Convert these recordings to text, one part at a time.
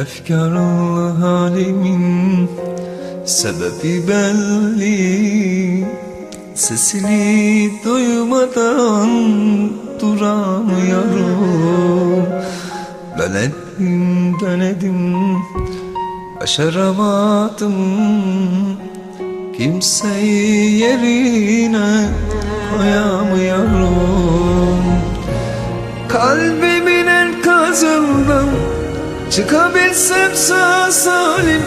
Efkarlı halimin sebebi belli. Sesini duymadan duramıyorum Denedim denedim başaramadım. Kimseyi yerine koyamıyorum Çıkabilsem sağ salim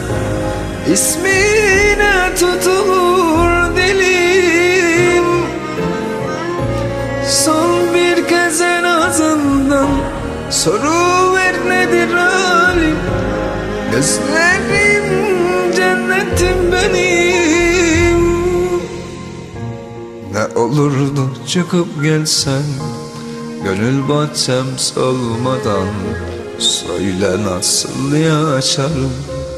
İsmine tutulur dilim. Son bir kez en azından Soru ver nedir halim? Gözlerim cennetim benim. Ne olurdu çıkıp gelsen Gönül bahçem solmadan Söyle nasıl yaşarım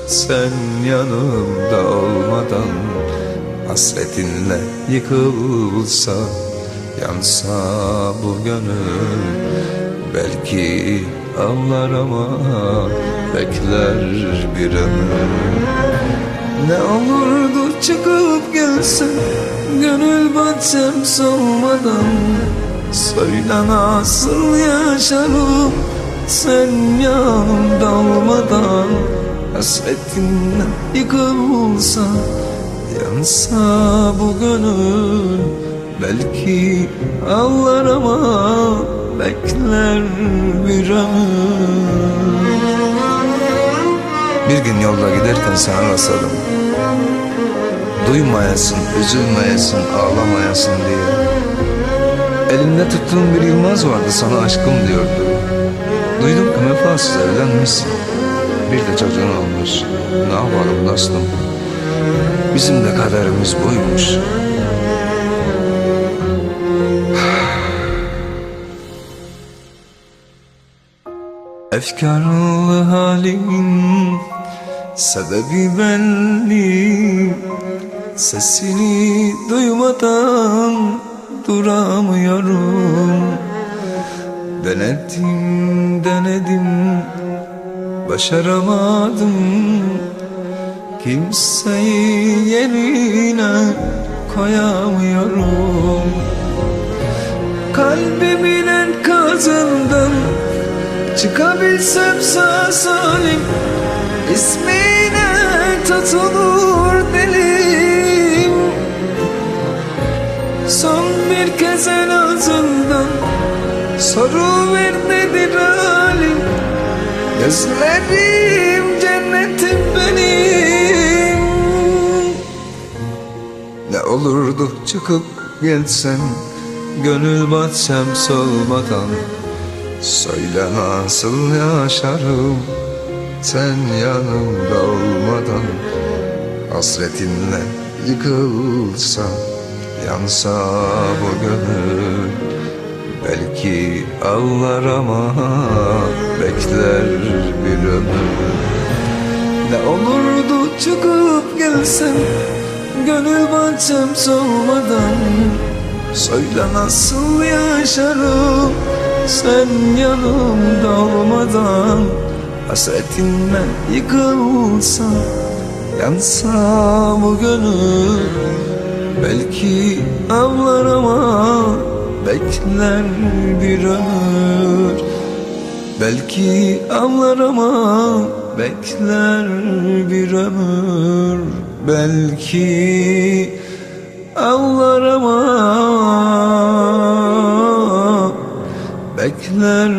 Sen yanımda olmadan? Hasretinle yıkılsa Yansa bu gönül Belki ağlar ama Bekler bir ömür. Ne olurdu çıkıp gelsen Gönül bahçem solmadan. Söyle nasıl yaşarım Sen yanımda olmadan Hasretinle yıkılsa Yansa bu gönül Belki ağlar ama Bekler bir ömür bir gün yolda giderken sana rastladım. Duymayasın, üzülmeyesin, ağlamayasın diye. Elinde tuttuğum bir Yılmaz vardı sana aşkım diyordu Duydum ki vefasız evlenmişsin. Bir de çocuğun olmuş. Ne yapalım dostum? Bizim de kaderimiz buymuş. Efkarlı halimin sebebi belli. Sesini duymadan duramıyorum. Denedim denedim başaramadım. Kimseyi yerine koyamıyorum. Kalbimin enkazından Çıkabilsem sağ salim. İsmine tutulur dilim. Son bir kez en azından Soru ver nedir halim Gözlerim cennetim benim. Ne olurdu çıkıp gelsen Gönül bahçem solmadan. Söyle nasıl yaşarım Sen yanımda olmadan. Hasretinle yıkılsa Yansa bu gönül Belki ağlar ama Bekler bir ömür. Ne olurdu çıkıp gelsen Gönül bahçem solmadan. Söyle nasıl yaşarım Sen yanımda olmadan. Hasretinle yıkılsa Yansa bu gönül. Belki ağlar ama Bekler bir ömür. Belki ağlar ama Bekler bir ömür. Belki ağlar ama Bekler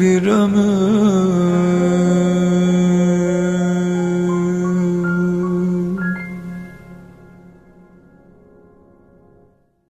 bir ömür